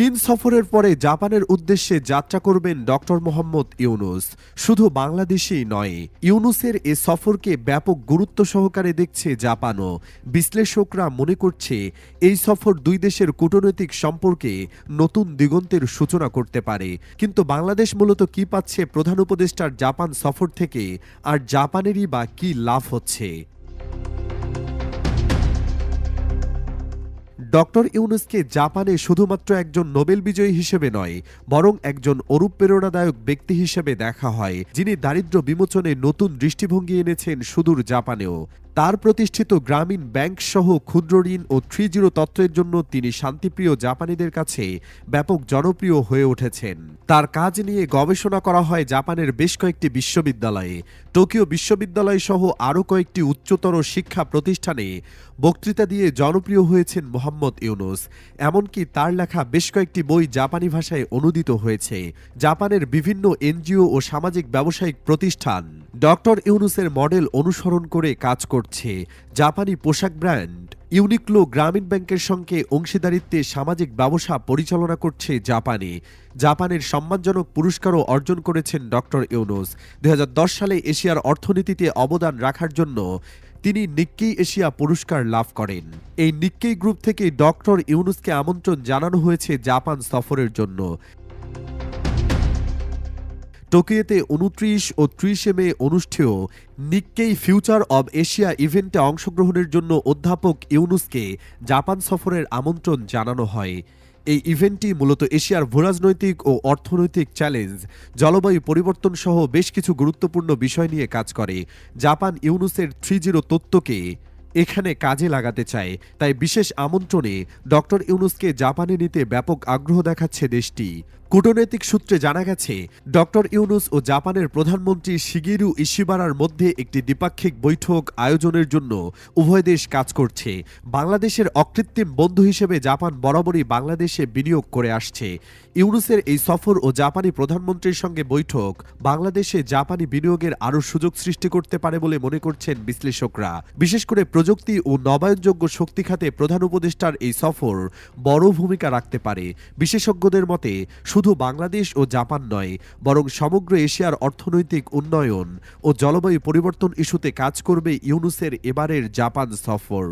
চীন সফরের পরে জাপানের উদ্দেশ্যে যাত্রা করবেন ডক্টর মোহাম্মদ ইউনুস। শুধু বাংলাদেশেই নয়, ইউনুসের এ সফরকে ব্যাপক গুরুত্ব সহকারে দেখছে জাপানও। বিশ্লেষকরা মনে করছে, এই সফর দুই দেশের কূটনৈতিক সম্পর্কে নতুন দিগন্তের সূচনা করতে পারে। কিন্তু বাংলাদেশ মূলত কি পাচ্ছে প্রধান উপদেষ্টার জাপান সফর থেকে, আর জাপানেরই বা কি লাভ হচ্ছে? ডক্টর ইউনুসকে জাপানে শুধুমাত্র একজন নোবেল বিজয়ী হিসেবে নয়, বরং একজন অনুপ্রেরণাদায়ক ব্যক্তি হিসেবে দেখা হয়, যিনি দারিদ্র বিমোচনে নতুন দৃষ্টিভঙ্গি এনেছেন সুদূর জাপানেও। তার প্রতিষ্ঠিত গ্রামীণ ব্যাংক সহ ক্ষুদ্র ঋণ ও থ্রি জিরো তত্ত্বের জন্য তিনি শান্তিপ্রিয় জাপানিদের কাছে ব্যাপক জনপ্রিয় হয়ে উঠেছেন। তার কাজ নিয়ে গবেষণা করা হয় জাপানের বেশ কয়েকটি বিশ্ববিদ্যালয়ে। টোকিও বিশ্ববিদ্যালয় সহ আরও কয়েকটি উচ্চতর শিক্ষা প্রতিষ্ঠানে বক্তৃতা দিয়ে জনপ্রিয় হয়েছেন মোহাম্মদ ইউনুস। এমনকি তার লেখা বেশ কয়েকটি বই জাপানি ভাষায় অনুদিত হয়েছে। জাপানের বিভিন্ন এনজিও ও সামাজিক ব্যবসায়িক প্রতিষ্ঠান ডক্টর ইউনুসের মডেল অনুসরণ করে কাজ করছে জাপানি পোশাক ব্র্যান্ড ইউনিক্লো গ্রামীণ ব্যাংকের সঙ্গে অংশীদারিত্বে সামাজিক ব্যবসা পরিচালনা করছে জাপানে। জাপানের সম্মানজনক পুরস্কারও অর্জন করেছেন ডক্টর ইউনুস। দুই সালে এশিয়ার অর্থনীতিতে অবদান রাখার জন্য তিনি নিক্কেই এশিয়া পুরস্কার লাভ করেন। এই নিক্কেই গ্রুপ থেকে ডক্টর ইউনুসকে আমন্ত্রণ জানানো হয়েছে জাপান সফরের জন্য। টোকিওতে উনত্রিশ ও ত্রিশে মে অনুষ্ঠেয় নিক্কেই ফিউচার অব এশিয়া ইভেন্টে অংশগ্রহণের জন্য অধ্যাপক ইউনুসকে জাপান সফরের আমন্ত্রণ জানানো হয়। এই ইভেন্টটি মূলত এশিয়ার ভূরাজনৈতিক ও অর্থনৈতিক চ্যালেঞ্জ, জলবায়ু পরিবর্তন সহ বেশ কিছু গুরুত্বপূর্ণ বিষয় নিয়ে কাজ করে। জাপান ইউনুসের থ্রি জিরো তত্ত্বকে এখানে কাজে লাগাতে চায়। তাই বিশেষ আমন্ত্রণে ডক্টর ইউনুসকে জাপানে নিতে ব্যাপক আগ্রহ দেখাচ্ছে দেশটি। কূটনৈতিক সূত্রে জানা গেছে, ডক্টর ইউনুস ও জাপানের প্রধানমন্ত্রী শিগিরু ইশিবারার মধ্যে একটি দ্বিপাক্ষিক বৈঠক আয়োজনের জন্য উভয় দেশ কাজ করছে। বাংলাদেশের অকৃত্রিম বন্ধু হিসেবে জাপান বরাবরই বাংলাদেশে বিনিয়োগ করে আসছে। ইউনুসের এই সফর ও জাপানি প্রধানমন্ত্রীর সঙ্গে বৈঠক বাংলাদেশে জাপানি বিনিয়োগের আরও সুযোগ সৃষ্টি করতে পারে বলে মনে করছেন বিশ্লেষকরা। বিশেষ করে প্রযুক্তি ও নবায়নযোগ্য শক্তি খাতে প্রধান উপদেষ্টার এই সফর বড় ভূমিকা রাখতে পারে। বিশেষজ্ঞদের মতে, শুধু বাংলাদেশ ও জাপান নয়, বরং সমগ্র এশিয়ার অর্থনৈতিক উন্নয়ন ও জলবায়ু পরিবর্তন ইস্যুতে কাজ করবে ইউনুসের এবারের জাপান সফর।